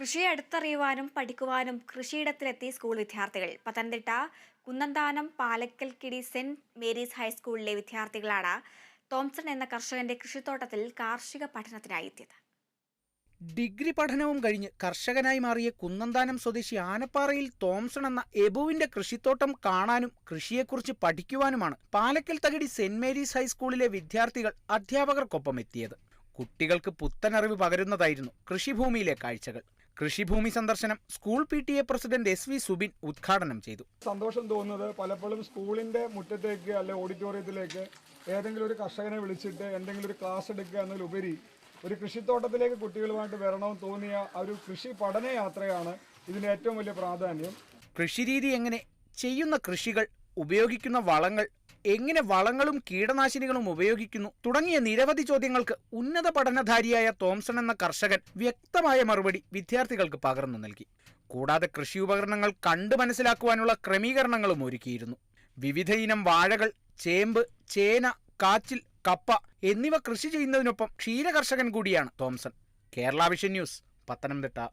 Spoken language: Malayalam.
കൃഷിയെ അടുത്തറിയുവാനും പഠിക്കുവാനും കൃഷിയിടത്തിലെത്തി സ്കൂൾ വിദ്യാർത്ഥികൾ. പത്തനംതിട്ട കുന്നന്താനം പാലക്കൽക്കിടി സെന്റ് മേരീസ് ഹൈസ്കൂളിലെ വിദ്യാർത്ഥികളാണ് തോംസൺ എന്ന കർഷകന്റെ കൃഷിത്തോട്ടത്തിൽ കാർഷിക പഠനത്തിനായി എത്തിയത്. ഡിഗ്രി പഠനവും കഴിഞ്ഞ് കർഷകനായി മാറിയ കുന്നന്താനം സ്വദേശി ആനപ്പാറയിൽ തോംസൺ എന്ന എബുവിന്റെ കൃഷിത്തോട്ടം കാണാനും കൃഷിയെക്കുറിച്ച് പഠിക്കുവാനുമാണ് പാലക്കൽ തകടി സെന്റ് മേരീസ് ഹൈസ്കൂളിലെ വിദ്യാർത്ഥികൾ അധ്യാപകർക്കൊപ്പം എത്തിയത്. കുട്ടികൾക്ക് പുത്തനറിവ് പകരുന്നതായിരുന്നു കൃഷിഭൂമിയിലെ കാഴ്ചകൾ. കൃഷിഭൂമി സന്ദർശനം school P T A president S V Subin ഉദ്ഘാടനം ചെയ്തു. സന്തോഷം തോന്നുന്നത് പലപ്പോഴും സ്കൂളിന്റെ മുറ്റത്തേക്ക് അല്ലെ ഓഡിറ്റോറിയത്തിലേക്ക് ഏതെങ്കിലും ഒരു കർഷകനെ വിളിച്ചിട്ട് എന്തെങ്കിലും ഒരു ക്ലാസ് എടുക്കുക എന്നതിലുപരി ഒരു കൃഷിത്തോട്ടത്തിലേക്ക് കുട്ടികളുമായിട്ട് വരണമെന്ന് തോന്നിയ ആ ഒരു കൃഷി പഠന യാത്രയാണ് ഇതിന് ഏറ്റവും വലിയ പ്രാധാന്യം. കൃഷിരീതി എങ്ങനെ ചെയ്യുന്ന കൃഷികൾ ഉപയോഗിക്കുന്ന വളങ്ങൾ എങ്ങനെ വളങ്ങളും കീടനാശിനികളും ഉപയോഗിക്കുന്നു? തുടങ്ങിയ നിരവധി ചോദ്യങ്ങൾക്ക് ഉന്നത പഠനധാരിയായ തോംസൺ എന്ന കർഷകൻ വ്യക്തമായ മറുപടി വിദ്യാർത്ഥികൾക്ക് പകർന്നു നൽകി. കൂടാതെ കൃഷി ഉപകരണങ്ങൾ കണ്ടു മനസ്സിലാക്കുവാനുള്ള ക്രമീകരണങ്ങളും ഒരുക്കിയിരുന്നു. വിവിധ ഇനം വാഴകൾ ചേമ്പ് ചേന കാച്ചിൽ കപ്പ എന്നിവ കൃഷി ചെയ്യുന്നതിനൊപ്പം ക്ഷീരകർഷകൻ കൂടിയാണ് Thomson. Kerala Vision News Pathanamthitta.